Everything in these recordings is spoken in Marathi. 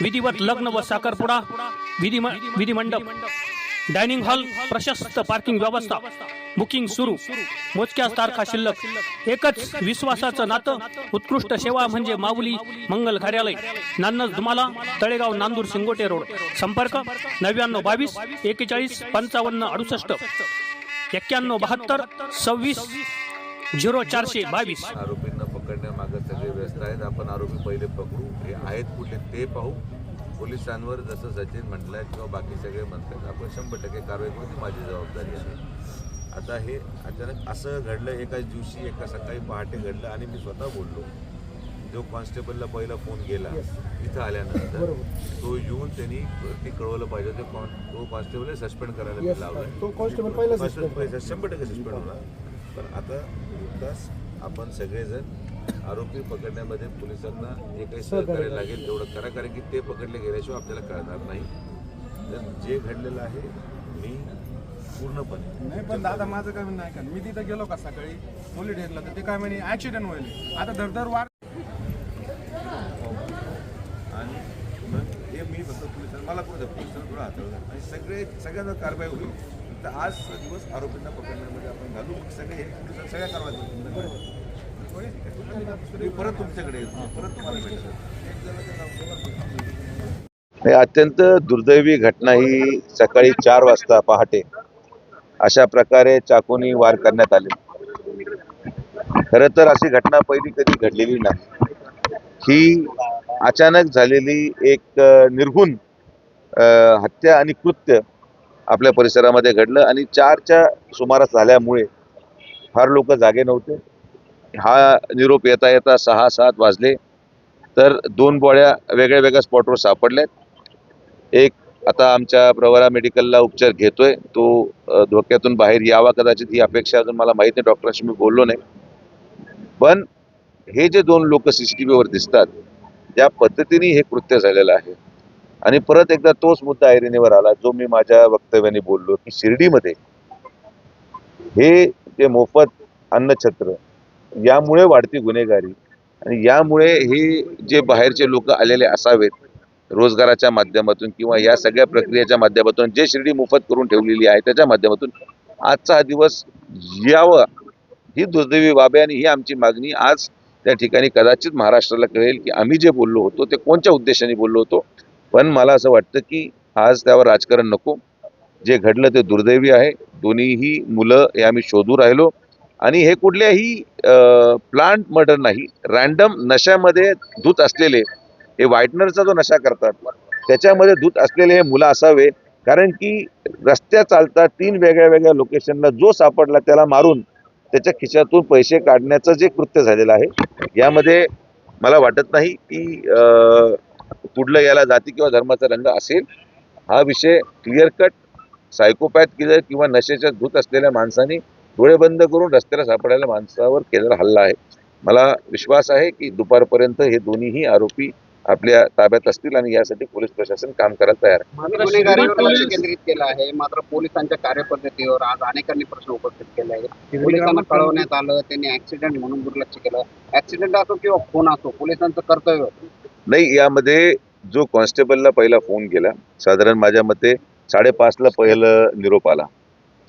विधिवत लग्न व साखरपुडा विधिमंडप डायनिंग हॉल प्रशस्त पार्किंग व्यवस्था बुकिंग सुरू मोजक्याच तारखा शिल्लक. एकच विश्वासाचं नातं उत्कृष्ट सेवा म्हणजे माऊली मंगल कार्यालय. नान्नज धुमाला तळेगाव नांदूर शिंगोटे रोड. संपर्क नव्याण्णव बावीस एकेचाळीस पंचावन्न अडुसष्ट. एक्क्याण्णव बहात्तर सव्वीस झिरो चारशे बावीस. आरोपींना पकडण्या आहेत आपण आरोपी पहिले पकडू. हे आहेत कुठे ते पाहू. पोलिसांवर जसं सचिन म्हटलं किंवा बाकी सगळे म्हणतात आपण शंभर टक्के कारवाई करू ती माझी जबाबदारी आहे. आता हे अचानक असं घडलं एकाच दिवशी एका सकाळी पहाटे घडलं आणि मी स्वतः बोललो. जो कॉन्स्टेबलला पहिला फोन गेला इथं आल्यानंतर तो येऊन त्यांनी ती कळवलं पाहिजे. ते कॉन तो कॉन्स्टेबल सस्पेंड करायला लावलं. तो कॉन्स्टेबल पहिला Constable पहिला शंभर टक्के सस्पेंड होणार. पण आता नुकताच आपण सगळेजण आरोपी पकडण्यामध्ये पोलिसांना जे काही सहकार्य लागेल तेवढं करा कारण की ते पकडले गेल्याशिवाय आपल्याला कळणार नाही. तर जे घडलेलं आहे मी पूर्णपणे नाही पण दादा माझं काय म्हणणं का मी तिथं गेलो का सकाळी? पोलीस स्टेशनला तर ते काय म्हणे ऍक्सिडेंट होईल. आता धरधर वार आणि मग हे मी फक्त पोलिसांना मला पुढे पोलिसांना थोडं हाताळलं आणि सगळे सगळ्यांना कारवाई होईल. तर आज दिवस आरोपींना पकडण्यामध्ये आपण घालू. मग सगळे हे पोलिसांना सगळ्या कारवाई परत तुमच्याकडे परत तुम्हाला हे अत्यंत दुर्दैवी घटना ही सकाळी चार वाजता पहाटे अशा प्रकारे चाकूनी वार करण्यात आले. खर तर अशी घटना पहिली कधी घडलेली नाही. ही अचानक झालेली एक निर्गुण हत्या आणि कृत्य आपल्या परिसरामध्ये घडलं आणि चारच्या सुमारास झाल्यामुळे फार लोक जागे नव्हते. हा निरोप येता येता सहा सात वाजले. तर दोन बॉड्या वेगळ्या वेगळ्या स्पॉटवर सापडल्यात. एक आता आमच्या प्रवरा मेडिकलला उपचार घेतोय. तो धोक्यातून बाहेर यावा कदाचित ही अपेक्षा अजून मला माहिती नाही. डॉक्टरांशी मी बोललो नाही. पण हे जे दोन लोक सी सी टी व्हीवर दिसतात त्या पद्धतीने हे कृत्य झालेलं आहे. आणि परत एकदा तोच मुद्दा ऐरणीवर आला जो मी माझ्या वक्तव्याने बोललो की शिर्डीमध्ये हे जे मोफत अन्नछत्र यामुळे वाढती गुन्हेगारी आणि यामुळे हे जे बाहेरचे लोक आलेले असावेत रोजगाराच्या माध्यमातून किंवा या सगळ्या प्रक्रियेच्या माध्यमातून जे शिर्डी मोफत करून ठेवलेली आहे त्याच्या माध्यमातून आजचा हा दिवस यावं ही दुर्दैवी बाब आहे आणि ही आमची मागणी आज त्या ठिकाणी कदाचित महाराष्ट्राला कळेल की आम्ही जे बोललो होतो ते कोणत्या उद्देशाने बोललो होतो. पण मला असं वाटतं की आज त्यावर राजकारण नको. जे घडलं ते दुर्दैवी आहे. दोन्हीही मुलं हे आम्ही शोधू राहिलो. आणि हे कुठल्याही प्लांट मर्डर नाही. रॅन्डम नशामध्ये धूत असलेले हे व्हाईटनरचा जो नशा करतात त्याच्यामध्ये धूत असलेले हे मुलं असावे. कारण की रस्त्या चालता तीन वेगळ्या वेगळ्या लोकेशनला जो सापडला त्याला मारून त्याच्या खिशातून पैसे काढण्याचं जे कृत्य झालेलं आहे यामध्ये मला वाटत नाही की अं, पुढलं याला जाती किंवा धर्माचा रंग असेल. हा विषय क्लिअर कट सायकोपॅथ किंवा नशेच्या धूत असलेल्या माणसाने डोळे बंद करून रस्त्याला सापडलेल्या माणसावर केलेला हल्ला आहे. मला विश्वास आहे की दुपारपर्यंत हे दोन्हीही आरोपी आपल्या ताब्यात असतील आणि यासाठी पोलीस प्रशासन काम करायला तयार आहे. केंद्रित केलं आहे. मात्र पोलिसांच्या कार्यपद्धतीवर आज अनेकांनी प्रश्न उपस्थित केले आहेत. पोलिसांना कळवण्यात आलं त्यांनी ऍक्सिडेंट म्हणून दुर्लक्ष केलं. ऍक्सिडेंट असो किंवा खून असो पोलिसांचं कर्तव्य. नाही यामध्ये जो कॉन्स्टेबलला पहिला फोन केला साधारण माझ्या मते साडेपाचला पहिलं निरोप आला.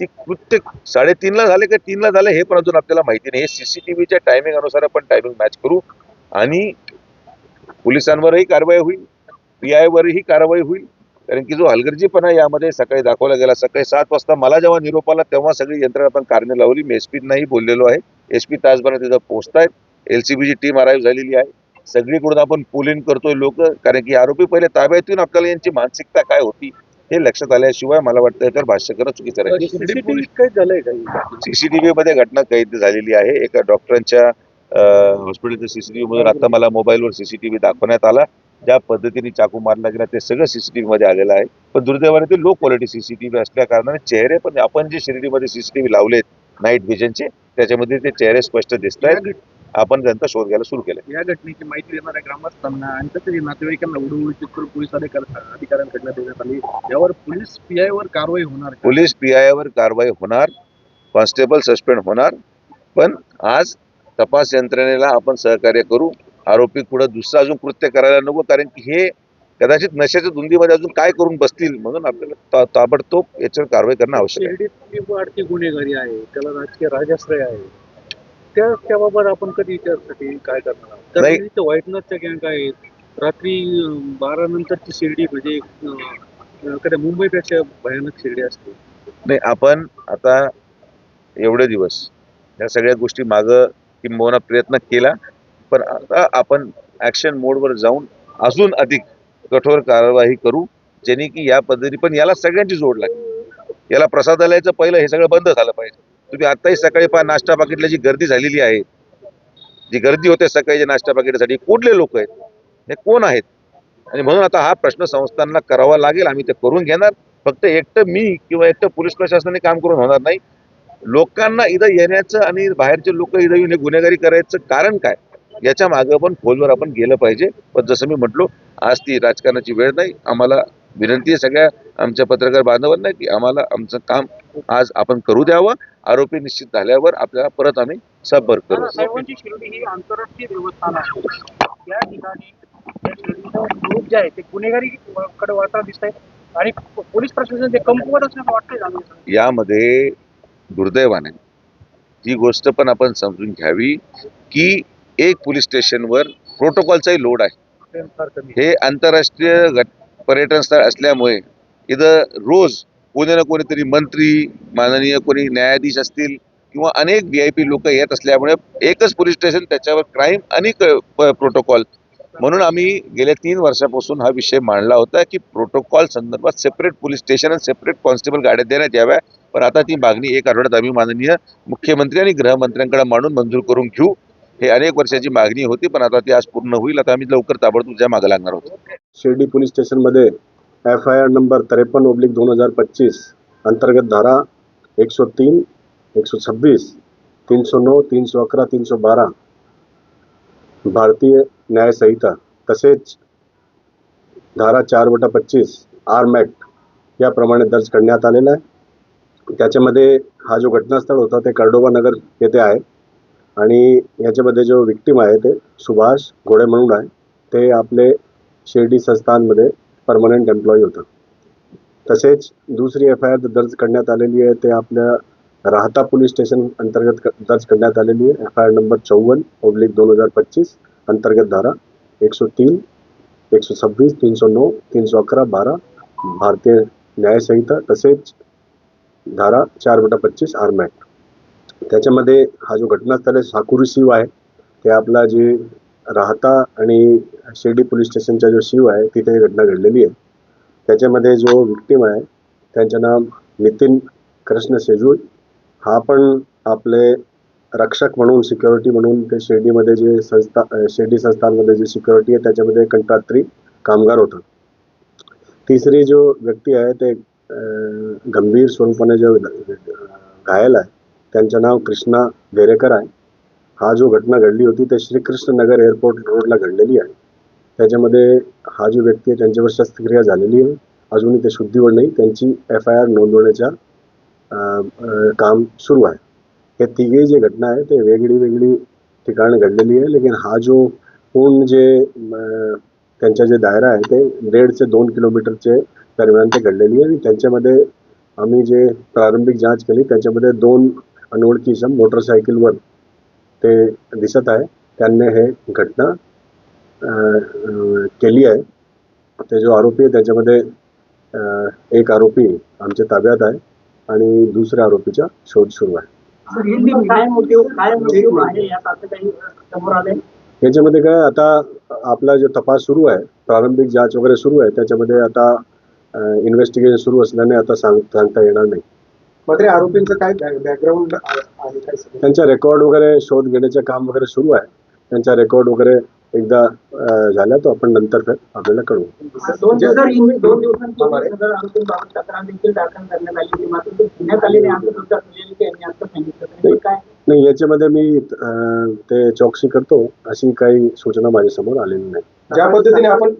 ती कृत्य साडेतीनला झाले का तीनला झाले हे पण अजून आपल्याला माहिती नाही. हे सीसीटीव्हीच्या टायमिंग अनुसार आपण टायमिंग मॅच करू आणि पोलिसांवरही कारवाई होईल पी आयवरही कारवाई होईल. कारण की जो हलगर्जीपणा यामध्ये सकाळी दाखवला गेला. सकाळी सात वाजता मला जेव्हा निरोप आला तेव्हा सगळी यंत्रणा आपण कारणे लावली. मी एस नाही बोललेलो आहे. एस पी तासभरात तिथं पोहोचतायत. एल सी बीची टीम अराईव्ह झालेली आहे. सगळीकडून आपण पुलिंग करतोय लोक. कारण की आरोपी पहिले ताब्यात येऊन आपल्याला यांची मानसिकता काय होती? हे लक्षात आल्याशिवाय मला वाटतं याच्यावर भाष्य करणं चुकीचं राहील. सीसीटीव्ही मध्ये घटना कैद झालेली आहे. एका डॉक्टरांच्या हॉस्पिटलच्या सीसीटीव्ही मधून आता मला मोबाईलवर सीसीटीव्ही दाखवण्यात आला. ज्या पद्धतीने चाकू मारला गेला ते सगळं सीसीटीव्ही मध्ये आलेलं आहे. पण दुर्दैवाने ते लो क्वालिटी सीसीटीव्ही असल्या कारणाने चेहरे पण आपण जे शिर्डीमध्ये सीसीटीव्ही लावलेत नाईट व्हिजनचे त्याच्यामध्ये ते चेहरे स्पष्ट दिसत आहेत आपण त्यांचा शोध घ्यायला सुरू केला. या घटनेची माहिती देणाऱ्या ग्रामस्थांना आणि तसेच नातेवाईकांना करून पोलीस अधिकाऱ्यांकडनं देण्यात आली. यावर पोलीस पीआय वर कारवाई होणार? पोलीस पी वर कारवाई होणार कॉन्स्टेबल सस्पेंड होणार पण आज तपास यंत्रणेला आपण सहकार्य करू आरोपी पुढे दुसरं अजून कृत्य करायला नको कारण की हे कदाचित नशेच्या धुंदीमध्ये अजून काय करून बसतील म्हणून आपल्याला ताबडतोब याच्यावर कारवाई करणं आवश्यक आहे. गुन्हेगारी आहे? त्याला राजकीय राजाश्रय आहे. त्या त्याबाबत आपण कधी त्यासाठी काय करणार नाही. इथं व्हाईटनरच्या गँग आहेत. रात्री बारा नंतरची शिर्डी म्हणजे अं, कधी मुंबईपेक्षा भयानक शिर्डी असते. नाही आपण आता एवढे दिवस या सगळ्या गोष्टी मागं किंबहुना प्रयत्न केला पण आता आपण ऍक्शन मोडवर जाऊन अजून अधिक कठोर कारवाई करू जेणे की या पद्धती पण याला सगळ्यांची जोड लागेल. याला प्रसादालयाचं पहिलं हे सगळं बंद झालं पाहिजे. तुम्ही आताही सकाळी पहा नाश्ता पाकिटला जी गर्दी झालेली आहे जी गर्दी होते सकाळी नाश्ता पाकिटासाठी कुठले लोक आहेत? हे कोण आहेत? आणि म्हणून आता हा प्रश्न संस्थांना करावा लागेल आम्ही ते करून घेणार. फक्त एकटं मी किंवा एकटं पोलीस प्रशासनाने काम करून होणार नाही. लोकांना इथं येण्याचं आणि बाहेरचे लोक इथं येऊन गुन्हेगारी करायचं कारण काय? याच्या मागं पण खोलवर आपण गेलं पाहिजे. पण जसं मी म्हटलो आज ती राजकारणाची वेळ नाही. आम्हाला विनंती आहे सगळ्या आमच्या पत्रकार बांधवांना की आम्हाला आमचं काम आज आपण करू द्यावं. आरोपी निश्चित झाल्यावर आपल्याला परत आम्ही संपर्क करू. ही आंतरराष्ट्रीय देवस्थान आहे. या ठिकाणी या शिर्डीचं रूप जे आहे ते गुन्हेगारी कडे वाटत दिसत आहे आणि पोलीस प्रशासन ते कमकुवत असल्याचं वाटतंय जाणून यामध्ये दुर्दैवाने ही गोष्ट पण आपण समजून घ्यावी की एक पोलीस स्टेशनवर प्रोटोकॉलचाही लोड आहे. हे आंतरराष्ट्रीय पर्यटन स्थळ असल्यामुळे इथं रोज कोणी ना कोणीतरी मंत्री माननीय कोणी न्यायाधीश असतील किंवा अनेक व्ही आय पी लोक येत असल्यामुळे एकच पोलीस स्टेशन त्याच्यावर क्राईम आणि प्रोटोकॉल म्हणून आम्ही गेल्या तीन वर्षापासून हा विषय मांडला होता की प्रोटोकॉल संदर्भात सेपरेट पोलीस स्टेशन आणि सेपरेट कॉन्स्टेबल गाड्या देण्यात याव्या. पण आता ती मागणी एक आठवड्यात आम्ही माननीय मुख्यमंत्री आणि गृहमंत्र्यांकडे मांडून मंजूर करून घेऊ. हे अनेक वर्षाची मागणी होती पण आता ती आज पूर्ण होईल. आता आम्ही लवकर ताबडतोब ज्या मागे लागणार होतो शिर्डी पोलीस स्टेशनमध्ये एफ आय आर नंबर त्रेपन्न ओब्लिक दोन हजार पच्चीस अंतर्गत धारा एक सौ तीन एक सौ छब्बीस तीन सौ नऊ तीन सौ अकरा तीन सौ बारा. भारतीय न्याय संहिता तसेच धारा चार बटा पच्चीस आर्म ॲक्ट याप्रमाणे दर्ज करण्यात आलेला आहे. त्याच्यामध्ये हा जो घटनास्थळ होता ते कर्डोबा नगर येथे आहे आणि याच्यामध्ये जो विक्टीम आहे ते सुभाष घोडे म्हणून आहे. ते आपले शिर्डी संस्थानमध्ये परमनंट एम्प्लॉई होतं. तसेच दुसरी एफ आय आर दर्ज करण्यात आलेली आहे ते आपल्या राहता पोलीस स्टेशन अंतर्गत दर्ज करण्यात आलेली आहे. एफ आय आर नंबर चौवन ओब्लिक दोन हजार पच्चीस अंतर्गत धारा एक सौ तीन एक सौ छब्बीस तीन सौ नऊ तीन सौ अकरा बारा भारतीय न्याय संहिता तसेच धारा चार बटा पच्चीस आर्म ॲक्ट त्याच्यामध्ये हा जो घटनास्थळ आहे साकुरी शिव आहे ते आपला जे राहता आणि शिर्डी पोलीस स्टेशनचा जो शिव आहे तिथे ही घटना घडलेली आहे. त्याच्यामध्ये जो विक्टीम आहे त्यांचं नाव नितीन कृष्ण सेजूळ हा पण आपले रक्षक म्हणून सिक्युरिटी म्हणून ते शिर्डीमध्ये जे संस्था शिर्डी संस्थानमध्ये जे सिक्युरिटी आहे त्याच्यामध्ये कंत्रात्री कामगार होता. तिसरी जो व्यक्ती आहे ते गंभीर स्वरूपाने जो घायल आहे त्यांचं नाव कृष्णा देरेकर आहे. हा जो घटना घडली होती ते श्रीकृष्ण नगर एअरपोर्ट रोडला घडलेली आहे. त्याच्यामध्ये हा जो व्यक्ती आहे त्यांच्यावर शस्त्रक्रिया झालेली आहे. अजूनही ते शुद्धीवर नाही. त्यांची एफ आय आर नोंदवण्याच्या काम सुरू आहे. हे तिघे जे घटना आहे ते वेगळी वेगळी ठिकाणी घडलेली आहे. लेकिन हा जो पूर्ण जे त्यांच्या त्यांचा जे दायरा आहे ते दीड ते दोन किलोमीटरचे दरम्यान ते घडलेली आहे. आणि त्यांच्यामध्ये आम्ही जे प्रारंभिक जांच केली त्याच्यामध्ये दोन अनोळखी सम मोटरसायकलवर ते दिसत आहे. त्यांनी हे घटना केली आहे. ते जो आरोपी आहे त्याच्यामध्ये एक आरोपी आमच्या ताब्यात आहे आणि दुसऱ्या आरोपीचा शोध सुरू आहे. याच्यामध्ये काय आता आपला जो तपास सुरू आहे प्रारंभिक जांच वगैरे सुरू आहे त्याच्यामध्ये आता इन्व्हेस्टिगेशन सुरू असल्याने आता सांग सांगता येणार नाही. मात्र आरोपींचं काय बॅकग्राऊंड आहे काय त्यांचा रेकॉर्ड वगैरे शोध घेण्याचे काम वगैरे सुरू आहे. त्यांचा रेकॉर्ड वगैरे एकदा झाला तो आपण नंतर आपल्याला दोन तर काय? नाही याच्यामध्ये मी ते चौकशी करतो. अशी काही सूचना माझ्यासमोर आलेली नाही. ज्या पद्धतीने आपण.